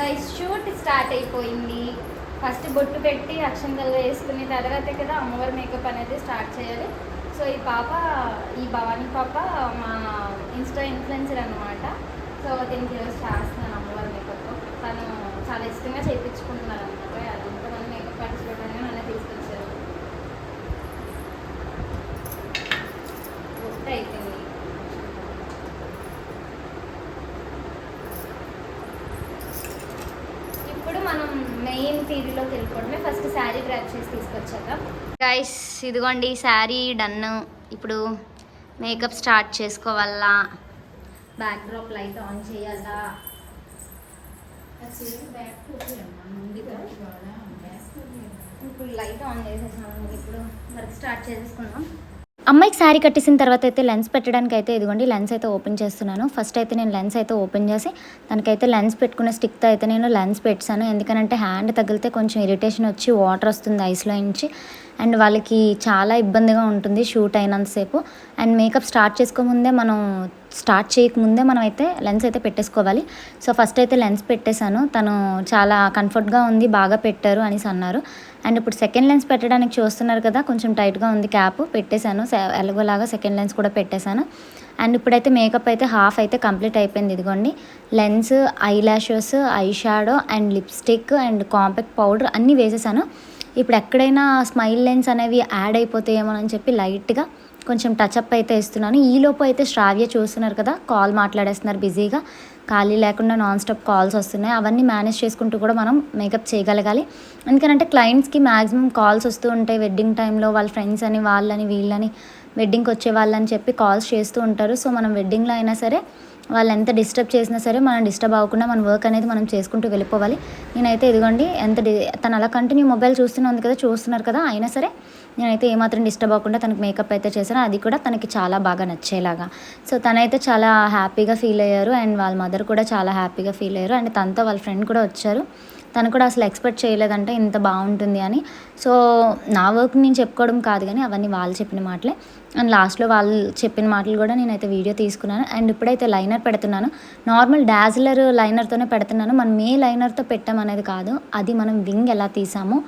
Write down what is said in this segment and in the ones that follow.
Guys shoot start అయిపోయింది. First బొట్టు పెట్టి అక్షంతలు వేసుకున్న తర్వాతే కదా అమ్మవారి మేకప్ అనేది స్టార్ట్ చేయాలి. సో ఈ పాప ఈ భవానీ పాప మా ఇన్స్టా ఇన్ఫ్లుయెన్సర్ అనమాట సో దీనికి ఈరోజు చేస్తున్నాను అమ్మవారి మేకప్ తను చాలా ఇష్టంగా చేయించుకుంటున్నారు అనమాట అదంతా మేకప్ ఆర్టిస్ట్ చూడగానే నన్ను తీసుకొచ్చారు. బొట్టు అయితే ఇప్పుడు మనం టీవీలోకి వెళ్ళిపోవడమే ఫస్ట్ శారీ డ్రాప్ చేసి తీసుకొచ్చాక గైస్ ఇదిగోండి శారీ డన్ ఇప్పుడు మేకప్ స్టార్ట్ చేసుకోవాలా? బ్యాక్ డ్రాప్ లైట్ ఆన్ చేయాలా ఇప్పుడు లైట్ ఆన్ చేసేసాము. ఇప్పుడు వర్క్ స్టార్ట్ చేసేసుకుందాం. అమ్మాయికి శారీ కట్టేసిన తర్వాత అయితే లెన్స్ పెట్టడానికి అయితే ఇదిగోండి లెన్స్ అయితే ఓపెన్ చేస్తున్నాను. ఫస్ట్ అయితే నేను లెన్స్ అయితే ఓపెన్ చేసి దానికైతే లెన్స్ పెట్టుకునే స్టిక్తో అయితే నేను లెన్స్ పెట్టాను. ఎందుకనంటే హ్యాండ్ తగిలితే కొంచెం ఇరిటేషన్ వచ్చి వాటర్ వస్తుంది ఐస్లో నుంచి. అండ్ వాళ్ళకి చాలా ఇబ్బందిగా ఉంటుంది షూట్ అయినంతసేపు. అండ్ మేకప్ స్టార్ట్ చేసుకోముందే మనం స్టార్ట్ చేయకముందే మనం అయితే లెన్స్ అయితే పెట్టేసుకోవాలి. సో ఫస్ట్ అయితే లెన్స్ పెట్టేశాను. తను చాలా కంఫర్ట్గా ఉంది బాగా పెట్టారు అనేసి అన్నారు. అండ్ ఇప్పుడు సెకండ్ లెన్స్ పెట్టడానికి చూస్తున్నారు కదా కొంచెం టైట్గా ఉంది క్యాప్ పెట్టేశాను. ఎలాగోలాగా సెకండ్ లెన్స్ కూడా పెట్టేశాను. అండ్ ఇప్పుడైతే మేకప్ అయితే హాఫ్ అయితే కంప్లీట్ అయిపోయింది ఇదిగోండి. Lens eyelashes eye shadow and lipstick and compact powder అన్నీ వేసేసాను ఇప్పుడు ఎక్కడైనా స్మైల్ లెన్స్ అనేవి యాడ్ అయిపోతాయేమో అని చెప్పి లైట్గా కొంచెం టచ్అప్ అయితే ఇస్తున్నాను. ఈలోపు అయితే శ్రావ్య చూస్తున్నారు కదా కాల్ మాట్లాడేస్తున్నారు బిజీగా. ఖాళీ లేకుండా నాన్ స్టాప్ కాల్స్ వస్తున్నాయి. అవన్నీ మేనేజ్ చేసుకుంటూ కూడా మనం మేకప్ చేయగలగాలి. ఎందుకంటే క్లయింట్స్కి మ్యాక్సిమం కాల్స్ వస్తూ ఉంటాయి. వెడ్డింగ్ టైంలో వాళ్ళ ఫ్రెండ్స్ అని వాళ్ళని వీళ్ళని వెడ్డింగ్కి వచ్చే వాళ్ళని చెప్పి కాల్స్ చేస్తూ ఉంటారు. సో మనం వెడ్డింగ్లో అయినా సరే వాళ్ళు ఎంత డిస్టర్బ్ చేసినా సరే మనం డిస్టర్బ్ అవ్వకుండా మన వర్క్ అనేది మనం చేసుకుంటూ వెళ్ళిపోవాలి. నేనైతే ఇదిగోండి ఎంత డి తను అలా కంటిన్యూ మొబైల్ చూస్తూనే ఉంది కదా చూస్తున్నారు కదా అయినా సరే నేనైతే ఏమాత్రం డిస్టర్బ్ అవ్వకుండా తనకి మేకప్ అయితే చేశాను. అది కూడా తనకి చాలా బాగా నచ్చేలాగా. సో తనైతే చాలా హ్యాపీగా ఫీల్ అయ్యారు. అండ్ వాళ్ళ మదర్ కూడా చాలా హ్యాపీగా ఫీల్ అయ్యారు. అండ్ తనతో వాళ్ళ ఫ్రెండ్ కూడా వచ్చారు. తను కూడా అసలు ఎక్స్పెక్ట్ చేయలేదంటే ఇంత బాగుంటుంది అని. సో నా వర్క్ నేను చెప్పుకోవడం కాదు కానీ అవన్నీ వాళ్ళు చెప్పిన మాటలే. అండ్ లాస్ట్లో వాళ్ళు చెప్పిన మాటలు కూడా నేనైతే వీడియో తీసుకున్నాను. అండ్ ఇప్పుడైతే లైనర్ పెడుతున్నాను. నార్మల్ డాజిలర్ లైనర్తోనే పెడుతున్నాను. మనం ఏ లైనర్తో పెట్టామనేది కాదు. అది మనం వింగ్ ఎలా తీసామో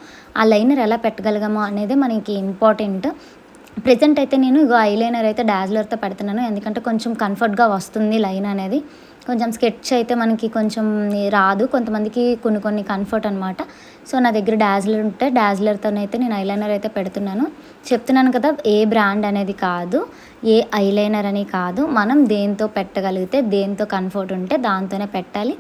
ఆ లైనర్ ఎలా పెట్టగలిగామో అనేది మనకి ఇంపార్టెంట్ ప్రజెంట్ అయితే నేను ఇగో లైనర్ అయితే డాజిలర్తో పెడుతున్నాను. ఎందుకంటే కొంచెం కంఫర్ట్గా వస్తుంది లైన్ అనేది. కొంచెం స్కెచ్ అయితే మనకి కొంచెం రాదు. కొంతమందికి కొన్ని కొన్ని కంఫర్ట్ అనమాట సో నా దగ్గర డాజ్లర్ ఉంటే డాజ్లర్తోనైతే నేను ఐలైనర్ అయితే పెడుతున్నాను. చెప్తున్నాను కదా ఏ బ్రాండ్ అనేది కాదు ఏ ఐలైనర్ అని కాదు. మనం దేంతో పెట్టగలిగితే దేంతో కంఫర్ట్ ఉంటే దాంతోనే పెట్టాలి.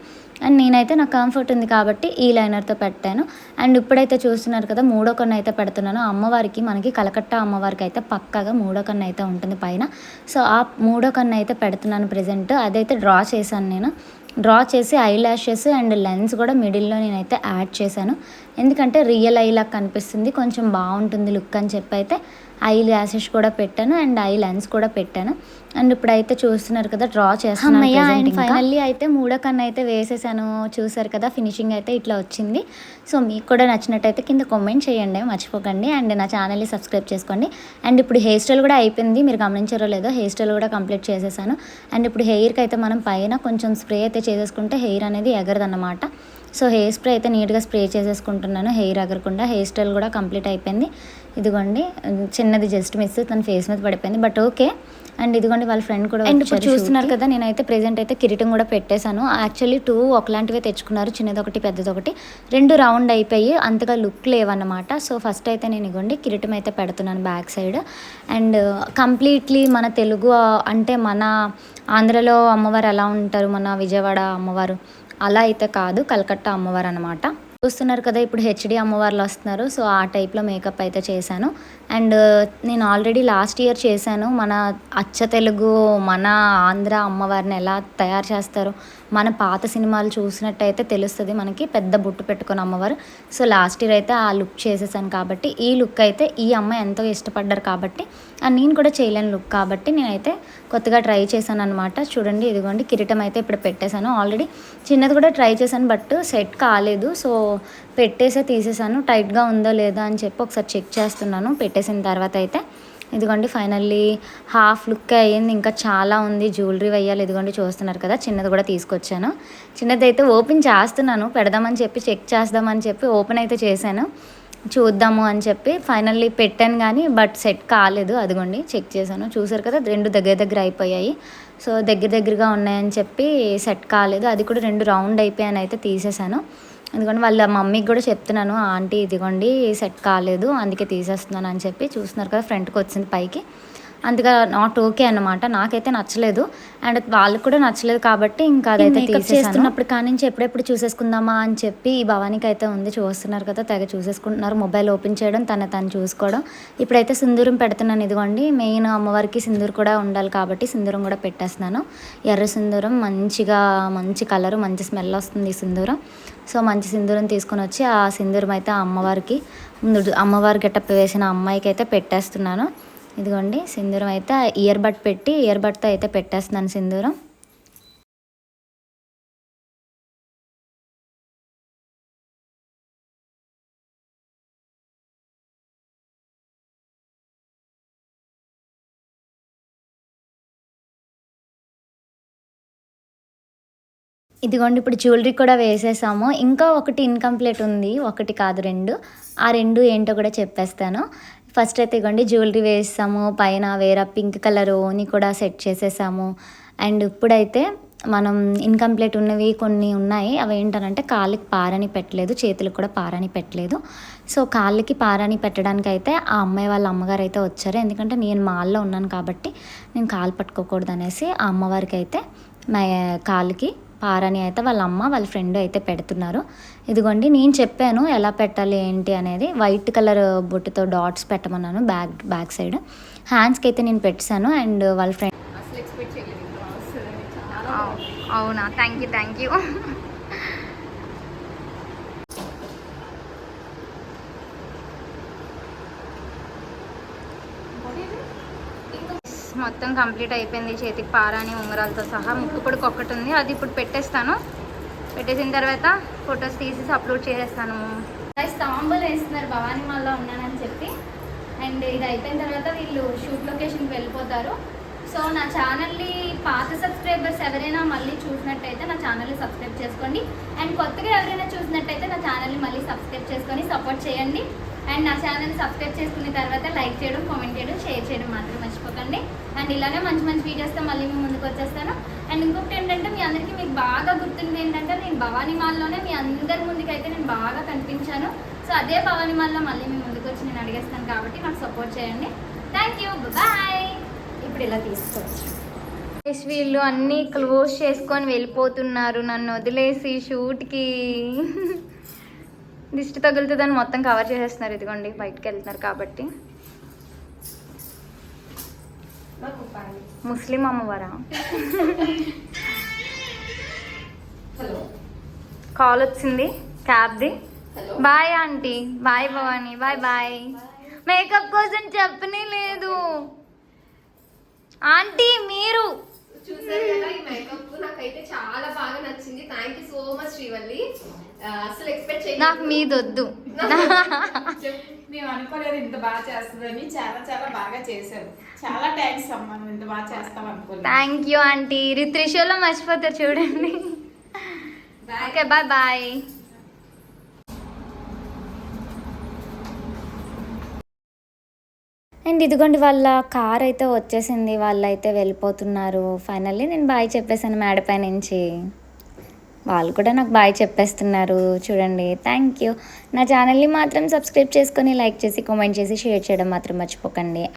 అండ్ నేనైతే నాకు కంఫర్ట్ ఉంది కాబట్టి ఈ లైనర్తో పెట్టాను. అండ్ ఇప్పుడైతే చూస్తున్నారు కదా మూడో కన్ను అయితే పెడుతున్నాను. అమ్మవారికి మనకి కలకట్ట అమ్మవారికి అయితే పక్కాగా మూడో కన్ను అయితే ఉంటుంది పైన. సో ఆ మూడో కన్ను అయితే పెడుతున్నాను ప్రజెంట్ అదైతే డ్రా చేశాను నేను. డ్రా చేసి ఐ ల్యాషెస్ అండ్ లెన్స్ కూడా మిడిల్లో నేనైతే యాడ్ చేశాను. ఎందుకంటే రియల్ ఐలా కనిపిస్తుంది. కొంచెం బాగుంటుంది లుక్ అని చెప్పి అయితే ఐ ల్యాషెస్ కూడా పెట్టాను అండ్ ఐ లెన్స్ కూడా పెట్టాను. అండ్ ఇప్పుడైతే చూస్తున్నారు కదా డ్రా చేస్తున్నాను అండ్ ఫైనల్లీ అయితే మూడో కన్ను అయితే వేసేసాను. చూసారు కదా ఫినిషింగ్ అయితే ఇట్లా వచ్చింది. సో మీకు కూడా నచ్చినట్టయితే కింద కామెంట్ చేయండి మర్చిపోకండి. అండ్ నా ఛానల్ని సబ్స్క్రైబ్ చేసుకోండి. అండ్ ఇప్పుడు హెయిర్ స్టైల్ కూడా అయిపోయింది మీరు గమనించారో లేదో హెయిర్ స్టైల్ కూడా కంప్లీట్ చేసేసాను. అండ్ ఇప్పుడు హెయిర్కి అయితే మనం పైన కొంచెం స్ప్రే అయితే చేసేసుకుంటే హెయిర్ అనేది ఎగరదన్నమాట. సో హెయిర్ స్ప్రే అయితే నీట్గా స్ప్రే చేసేసుకుంటున్నాను హెయిర్ ఎగరకుండా. హెయిర్ స్టైల్ కూడా కంప్లీట్ అయిపోయింది. ఇదిగోండి చిన్నది జస్ట్ మిస్ తన ఫేస్ మీద పడిపోయింది. బట్ ఓకే అండ్ ఇదిగోండి వాళ్ళ ఫ్రెండ్ కూడా అండ్ ఇప్పుడు చూస్తున్నారు కదా నేనైతే ప్రెజెంట్ అయితే కిరీటం కూడా పెట్టేశాను. యాక్చువల్లీ టూ ఒకలాంటివే తెచ్చుకున్నారు చిన్నది ఒకటి పెద్దది ఒకటి రెండు రౌండ్ అయిపోయి అంతగా లుక్ లేవన్నమాట. సో ఫస్ట్ అయితే నేను ఇగోండి కిరీటం అయితే పెడుతున్నాను బ్యాక్ సైడ్ అండ్ కంప్లీట్లీ మన తెలుగు అంటే మన ఆంధ్రలో అమ్మవారు ఎలా ఉంటారు మన విజయవాడ అమ్మవారు అలా అయితే కాదు కలకత్తా అమ్మవారు అనమాట చూస్తున్నారు కదా ఇప్పుడు హెచ్డి అమ్మవార్లు వస్తున్నారు. సో ఆ టైప్లో మేకప్ అయితే చేశాను. అండ్ నేను ఆల్రెడీ లాస్ట్ ఇయర్ చేశాను. మన అచ్చ తెలుగు మన ఆంధ్ర అమ్మవారిని ఎలా తయారు చేస్తారో మన పాత సినిమాలు చూసినట్టయితే తెలుస్తుంది మనకి పెద్ద బుట్టు పెట్టుకుని అమ్మవారు. సో లాస్ట్ ఇయర్ అయితే ఆ లుక్ చేసేసాను కాబట్టి ఈ లుక్ అయితే ఈ అమ్మాయి ఎంతో ఇష్టపడ్డారు కాబట్టి అండ్ నేను కూడా చేయలేని లుక్ కాబట్టి నేనైతే కొత్తగా ట్రై చేశాను అనమాట చూడండి ఇదిగోండి కిరీటం అయితే ఇప్పుడు పెట్టేశాను. ఆల్రెడీ చిన్నది కూడా ట్రై చేశాను బట్ సెట్ కాలేదు. సో పెట్టేసే తీసేసాను. టైట్గా ఉందో లేదా అని చెప్పి ఒకసారి చెక్ చేస్తున్నాను. పెట్టేసిన తర్వాత అయితే ఇదిగోండి ఫైనల్లీ హాఫ్ లుక్ అయ్యింది. ఇంకా చాలా ఉంది. జ్యువెలరీ వేయాలి ఇదిగోండి చూస్తున్నారు కదా. చిన్నది కూడా తీసుకొచ్చాను. చిన్నది అయితే ఓపెన్ చేస్తున్నాను. పెడదామని చెప్పి చెక్ చేద్దామని చెప్పి ఓపెన్ అయితే చేశాను. చూద్దాము అని చెప్పి ఫైనల్లీ పెట్టాను కానీ బట్ సెట్ కాలేదు. అదిగోండి చెక్ చేశాను. చూసారు కదా రెండు దగ్గర దగ్గర అయిపోయాయి. సో దగ్గర దగ్గరగా ఉన్నాయని చెప్పి సెట్ కాలేదు. అది కూడా రెండు రౌండ్ అయిపోయాను అయితే తీసేశాను. ఎందుకంటే వాళ్ళ మమ్మీకి కూడా చెప్తున్నాను ఆంటీ ఇదిగోండి సెట్ కాలేదు అందుకే తీసేస్తున్నాను అని చెప్పి చూస్తున్నారు కదా ఫ్రంట్కి వచ్చింది పైకి. అందుగా నాట్ ఓకే అన్నమాట. నాకైతే నచ్చలేదు. అండ్ వాళ్ళకి కూడా నచ్చలేదు కాబట్టి ఇంకా అదైతే చేస్తున్నప్పుడు కానీ నుంచి ఎప్పుడెప్పుడు చూసేసుకుందామా అని చెప్పి ఈ భవానికి అయితే ఉంది చూస్తున్నారు కదా తెగ చూసేసుకుంటున్నారు. మొబైల్ ఓపెన్ చేయడం తన తను చూసుకోవడం. ఇప్పుడైతే సింధూరం పెడుతున్నాను ఇదిగోండి. మెయిన్ అమ్మవారికి సింధూరు కూడా ఉండాలి కాబట్టి సింధూరం కూడా పెట్టేస్తున్నాను. ఎర్ర సింధూరం మంచిగా మంచి కలరు మంచి స్మెల్ వస్తుంది ఈ సింధూరం. సో మంచి సింధూరం తీసుకొని వచ్చి ఆ సింధూరం అయితే ఆ అమ్మవారికి అమ్మవారి గెటప్ వేసిన అమ్మాయికి అయితే పెట్టేస్తున్నాను. ఇదిగోండి సింధూరం అయితే ఇయర్ బడ్ పెట్టి ఇయర్ బడ్తో అయితే పెట్టేస్తున్నాను సింధూరం. ఇదిగోండి ఇప్పుడు జ్యువెలరీ కూడా వేసేసాము. ఇంకా ఒకటి ఇన్కంప్లీట్ ఉంది ఒకటి కాదు రెండు. ఆ రెండు ఏంటో కూడా చెప్పేస్తాను. ఫస్ట్ అయితే ఇగోండి జ్యువెలరీ వేసాము పైన వేరే పింక్ కలర్ ఓని కూడా సెట్ చేసేసాము. అండ్ ఇప్పుడైతే మనం ఇన్కంప్లీట్ ఉన్నవి కొన్ని ఉన్నాయి. అవి ఏంటనంటే కాళ్ళకి పారని పెట్టలేదు చేతులకు కూడా పారని పెట్టలేదు. సో కాళ్ళకి పారని పెట్టడానికి అయితే ఆ అమ్మాయి వాళ్ళ అమ్మగారు అయితే వచ్చారు. ఎందుకంటే నేను మాల్లో ఉన్నాను కాబట్టి నేను కాలు పట్టుకోకూడదు అనేసి ఆ అమ్మవారికి అయితే మా కాలుకి పారని అయితే వాళ్ళ అమ్మ వాళ్ళ ఫ్రెండ్ అయితే పెడుతున్నారు. ఇదిగోండి నేను చెప్పాను ఎలా పెట్టాలి ఏంటి అనేది వైట్ కలర్ బొట్టుతో డాట్స్ పెట్టమన్నాను బ్యాక్ బ్యాక్ సైడ్. హ్యాండ్స్కి అయితే నేను పెట్టాను అండ్ వాళ్ళ ఫ్రెండ్ అసలు ఎక్స్పెక్ట్ చేయలేదు ఇట్లా వస్తుందని. చాలా అవునా? థ్యాంక్ యూ థ్యాంక్ యూ మొత్తం కంప్లీట్ అయిపోయింది. చేతికి పారాని ఉంగరాలతో సహా ముక్కు పొడికి ఒక్కటి ఉంది. అది ఇప్పుడు పెట్టేస్తాను. పెట్టేసిన తర్వాత ఫొటోస్ తీసేసి అప్లోడ్ చేసేస్తాను. గైస్ తాంబూలు వేస్తున్నారు భవానీ మాల్లో ఉన్నానని చెప్పి. అండ్ ఇది అయిపోయిన తర్వాత వీళ్ళు షూట్ లొకేషన్కి వెళ్ళిపోతారు. సో నా ఛానల్ని పాత సబ్స్క్రైబర్స్ ఎవరైనా మళ్ళీ చూసినట్టయితే నా ఛానల్ని సబ్స్క్రైబ్ చేసుకోండి. అండ్ కొత్తగా ఎవరైనా చూసినట్టయితే నా ఛానల్ని మళ్ళీ సబ్స్క్రైబ్ చేసుకొని సపోర్ట్ చేయండి. అండ్ నా ఛానల్ని సబ్స్క్రైబ్ చేసుకున్న తర్వాత లైక్ చేయడం కామెంట్ చేయడం షేర్ చేయడం మాత్రం మర్చిపోకండి. అండ్ ఇలానే మంచి మంచి వీడియోస్తో మళ్ళీ మీ ముందుకు వచ్చేస్తాను. అండ్ ఇంకొకటి ఏంటంటే మీ అందరికీ మీకు బాగా గుర్తుంది ఏంటంటే నేను భవానీ మాల్లోనే మీ అందరి ముందుకైతే నేను బాగా కనిపించాను. సో అదే భవానీ మాల్లో మళ్ళీ మీ ముందుకు వచ్చి నేను అడిగేస్తాను కాబట్టి నాకు సపోర్ట్ చేయండి. థ్యాంక్ యూ బాయ్ ఇప్పుడు ఇలా తీసుకోవచ్చు. వీళ్ళు అన్నీ క్లోజ్ చేసుకొని వెళ్ళిపోతున్నారు. నన్ను వదిలేసి షూట్కి దిష్టి తగులుతుందని మొత్తం కవర్ చేసేస్తున్నారు ఇదిగోండి బయటకు వెళ్తున్నారు కాబట్టి. ముస్లిం అమ్మవారా? హలో. కాల్ వచ్చింది? క్యాబ్ది? Bye aunty. Bye Bhavani. Bye bye. Makeup కోసం చెప్పనే లేదు. ఆంటీ మీరు. చూసారు కదా ఈ మేకప్? నాకైతే చాలా బాగా నచ్చింది. Thank you so much Srivalli. అసలు ఎక్స్పెక్ట్ నాకు మీదొద్దు. మేము అనుకోలేదు ఇంత బాగా చేస్తుందని చాలా చాలా బాగా చేశారు. చాలా థ్యాంక్స్ అమ్మా నువ్వు ఇంత బాగా థ్యాంక్ యూ ఆంటీ త్రిశూలం మర్చిపోతారు చూడండి. ఓకే బాయ్ బాయ్ అండ్ ఇదిగోండి వాళ్ళ కార్ అయితే వచ్చేసింది. వాళ్ళు అయితే వెళ్ళిపోతున్నారు. ఫైనల్లీ నేను బాయ్ చెప్పేసాను మేడపై నుంచి. వాళ్ళు కూడా నాకు బాయ్ చెప్పేస్తున్నారు. చూడండి. థ్యాంక్ యూ నా ఛానల్ని మాత్రం సబ్స్క్రైబ్ చేసుకొని లైక్ చేసి కామెంట్ చేసి షేర్ చేయడం మాత్రం మర్చిపోకండి.